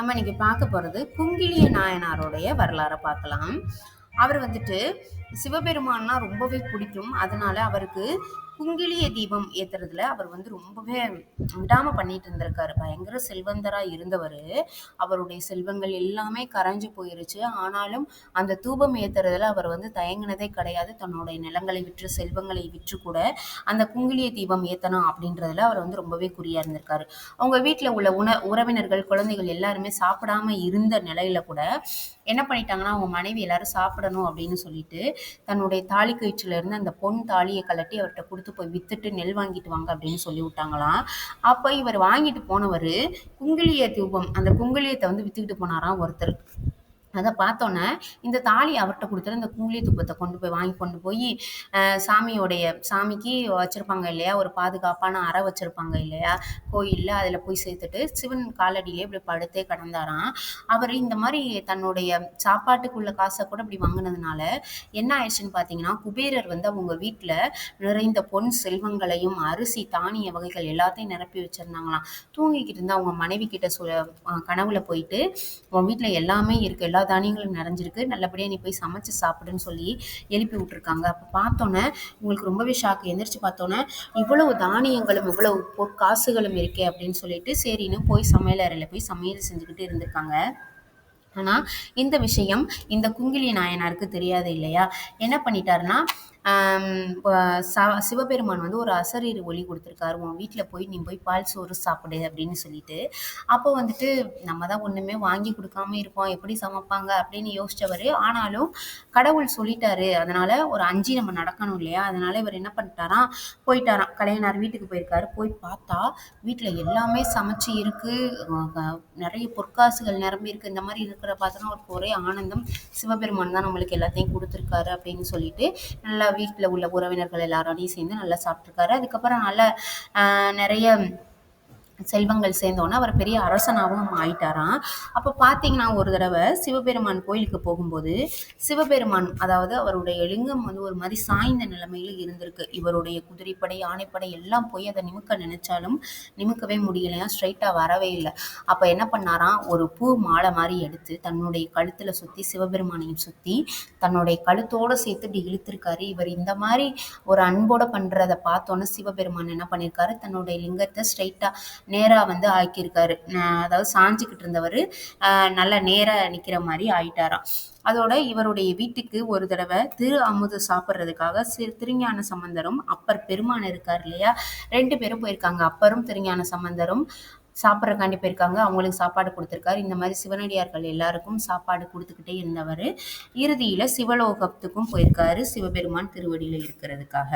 நம்ம இன்னைக்கு பார்க்க போகிறது குங்கிலிய நாயனாருடைய வரலாறை பார்க்கலாம். அவர் வந்துட்டு சிவபெருமான்னா ரொம்பவே பிடிக்கும். அதனால அவருக்கு குங்கிலிய தீபம் ஏத்துறதுல அவர் வந்து ரொம்பவே விடாம பண்ணிட்டு இருந்திருக்காரு. பயங்கர செல்வந்தரா இருந்தவர். அவருடைய செல்வங்கள் எல்லாமே கரைஞ்சு போயிருச்சு. ஆனாலும் அந்த தூபம் ஏத்துறதுல அவர் வந்து தயங்கினதே கிடையாது. தன்னுடைய நிலங்களை விற்று செல்வங்களை விற்று கூட அந்த குங்கிலிய தீபம் ஏத்தணும் அப்படின்றதுல அவர் வந்து ரொம்பவே குறியா இருந்திருக்காரு. அவங்க வீட்டில் உள்ள உண உறவினர்கள் குழந்தைகள் எல்லாருமே சாப்பிடாம இருந்த நிலையில கூட என்ன பண்ணிட்டாங்கன்னா அவங்க மனைவி எல்லாரும் சாப்பிடணும் அப்படின்னு சொல்லிட்டு தன்னுடைய தாலி கயிற்றுல இருந்து அந்த பொன் தாலியை கலட்டி அவர்கிட்ட கொடுத்து போய் வித்துட்டு நெல் வாங்கிட்டு வாங்க அப்படின்னு சொல்லி விட்டாங்களாம். அப்ப இவர் வாங்கிட்டு போனவர் குங்குளிய தூபம் அந்த குங்குளியத்தை வந்து வித்துக்கிட்டு போனாராம் ஒருத்தர். அதை பார்த்தோன்னே இந்த தாலி அவர்கிட்ட கொடுத்துரு இந்த குங்குலி தூபத்தை கொண்டு போய் வாங்கி கொண்டு போய் சாமியோடைய சாமிக்கு வச்சுருப்பாங்க இல்லையா? ஒரு பாதுகாப்பான அறை வச்சுருப்பாங்க இல்லையா? கோயிலில் அதில் போய் சேர்த்துட்டு சிவன் காலடியிலே இப்படி படுத்தே கடந்தாராம். அவர் இந்த மாதிரி தன்னுடைய சாப்பாட்டுக்குள்ள காசை கூட இப்படி வாங்கினதுனால என்ன ஆயிடுச்சுன்னு பார்த்தீங்கன்னா குபேரர் வந்து அவங்க வீட்டில் நிறைந்த பொன் செல்வங்களையும் அரிசி தானிய வகைகள் எல்லாத்தையும் நிரப்பி வச்சுருந்தாங்களாம். தூங்கிக்கிட்டு இருந்தால் அவங்க மனைவி கிட்ட சொ கனவுல போயிட்டு உன் வீட்டில் எல்லாமே இருக்கு எல்லா எல்லா தானியங்களும் நிறைஞ்சிருக்கு. நல்லபடியாக நீ போய் சமைச்சு சாப்பிடுன்னு சொல்லி எழுப்பி விட்டுருக்காங்க. அப்போ பார்த்தோன்னே உங்களுக்கு ரொம்பவே ஷாக் எந்திரிச்சு பார்த்தோன்னே இவ்வளவு தானியங்களும் இவ்வளவு பொற்காசுகளும் இருக்கே அப்படின்னு சொல்லிட்டு சரின்னு போய் சமையல் அறையில் போய் சமையல் செஞ்சுக்கிட்டு இருந்திருக்காங்க. ஆனால் இந்த விஷயம் இந்த குங்கிலி நாயனாருக்கு தெரியாது இல்லையா? என்ன பண்ணிட்டாருன்னா சிவபெருமான் வந்து ஒரு அசரீர் ஒளி கொடுத்துருக்காரு. உன் வீட்டில் போய் நீ போய் பால் சோறு சாப்பிடு அப்படின்னு சொல்லிட்டு. அப்போ வந்துட்டு நம்ம தான் ஒன்றுமே வாங்கி கொடுக்காம இருப்போம் எப்படி சமைப்பாங்க? அப்படின்னு யோசிச்சவர். ஆனாலும் கடவுள் சொல்லிட்டாரு. அதனால ஒரு அஞ்சு நம்ம நடக்கணும் இல்லையா? அதனால இவர் என்ன பண்ணிட்டாராம் போயிட்டாராம் கலைஞர் வீட்டுக்கு போயிருக்காரு. போய் பார்த்தா வீட்டில் எல்லாமே சமைச்சு இருக்கு. நிறைய பொற்காசுகள் நிரம்பி இருக்கு. இந்த மாதிரி இருக்கிற பார்த்தோன்னா அவருக்கு ஒரே ஆனந்தம் சிவபெருமான் தான் நம்மளுக்கு எல்லாத்தையும் கொடுத்துருக்காரு அப்படின்னு சொல்லிட்டு நல்லா வீட்டில் உள்ள உறவினர்கள் எல்லாரோடையும் சேர்ந்து நல்லா சாப்பிட்ருக்காரு அதுக்கப்புறம் நல்லா நிறைய செல்வங்கள் சேர்ந்தோன்னே அவர் பெரிய அரசனாகவும் ஆயிட்டாராம். அப்போ பார்த்தீங்கன்னா ஒரு தடவை சிவபெருமான் கோயிலுக்கு போகும்போது சிவபெருமான் அதாவது அவருடைய லிங்கம் வந்து ஒரு மாதிரி சாய்ந்த நிலைமையில் இருந்திருக்கு. இவருடைய குதிரைப்படை யானைப்படை எல்லாம் போய் அதை நிமிக்க நினைச்சாலும் நிமிக்கவே முடியலையா? ஸ்ட்ரைட்டாக வரவே இல்லை. அப்போ என்ன பண்ணாராம்? ஒரு பூ மாலை மாதிரி எடுத்து தன்னுடைய கழுத்தில் சுற்றி சிவபெருமானையும் சுற்றி தன்னுடைய கழுத்தோடு சேர்த்து இப்படி இழுத்திருக்காரு. இவர் இந்த மாதிரி ஒரு அன்போட பண்ணுறதை பார்த்தோன்னே சிவபெருமான் என்ன பண்ணியிருக்காரு தன்னுடைய லிங்கத்தை ஸ்ட்ரைட்டாக நேராக வந்து ஆக்கியிருக்காரு. அதாவது சாஞ்சிக்கிட்டு இருந்தவர் நல்லா நேராக நிற்கிற மாதிரி ஆயிட்டாராம். அதோட இவருடைய வீட்டுக்கு ஒரு தடவை திரு அமுது சாப்பிட்றதுக்காக சிறு திருஞான சம்பந்தரும் அப்பர் பெருமான் இருக்கார் இல்லையா? ரெண்டு பேரும் போயிருக்காங்க. அப்பரும் திருஞான சம்பந்தரும் சாப்பிட்றக்காண்டி போயிருக்காங்க. அவங்களுக்கு சாப்பாடு கொடுத்துருக்காரு. இந்த மாதிரி சிவனடியார்கள் எல்லாருக்கும் சாப்பாடு கொடுத்துக்கிட்டே இருந்தவர். இறுதியில் சிவலோகத்துக்கும் போயிருக்காரு சிவபெருமான் திருவடியில் இருக்கிறதுக்காக.